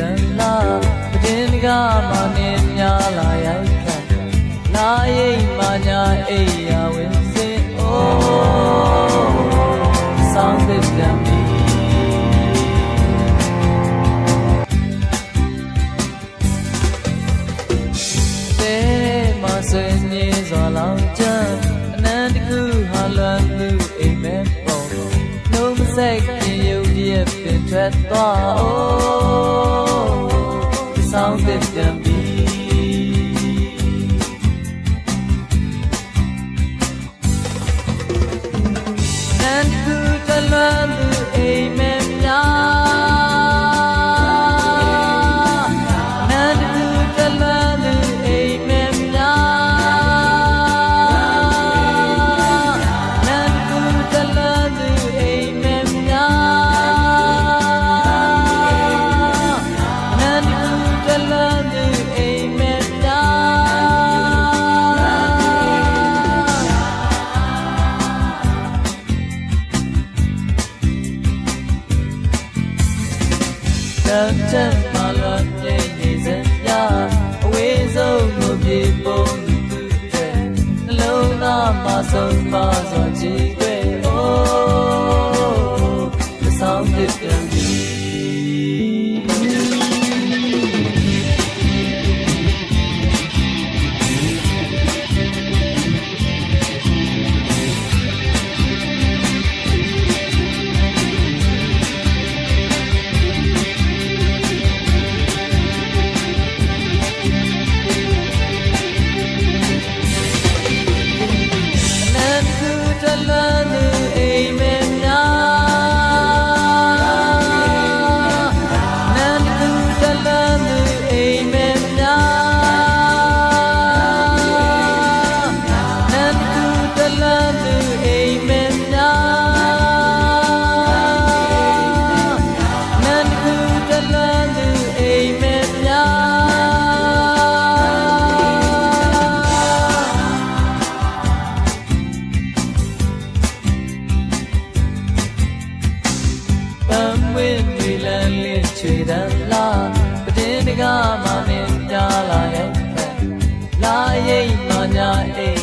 လေးချီတန်းလာပတင်းကမှနေများလာရိုက်ခံလာရိတ်မှညာအိယာဝင်စင်အိုးဆောင်းသစ်ပြန်ပြီတဲမဆွေညေစွာလောင်ချမ်းအနန္တခုဟာလွန်သူအိမ်မဲပေါ်နှုံးမဆိုင်ခင်ရုပ်ရည်ပင်ထွက်သွားအိုး ဆောင်းသစ်ပြန်ပြီ တန်တန်မလာပြေနေစရာအဝေးဆုံးကိုပြေပုံသူတဲ့နှလုံးသားမှာဆုံးပါစွာ ချွေတန်လားပတင်းတကားမှမင်းပြလာရဲ့လာရိတ်မှညာအိ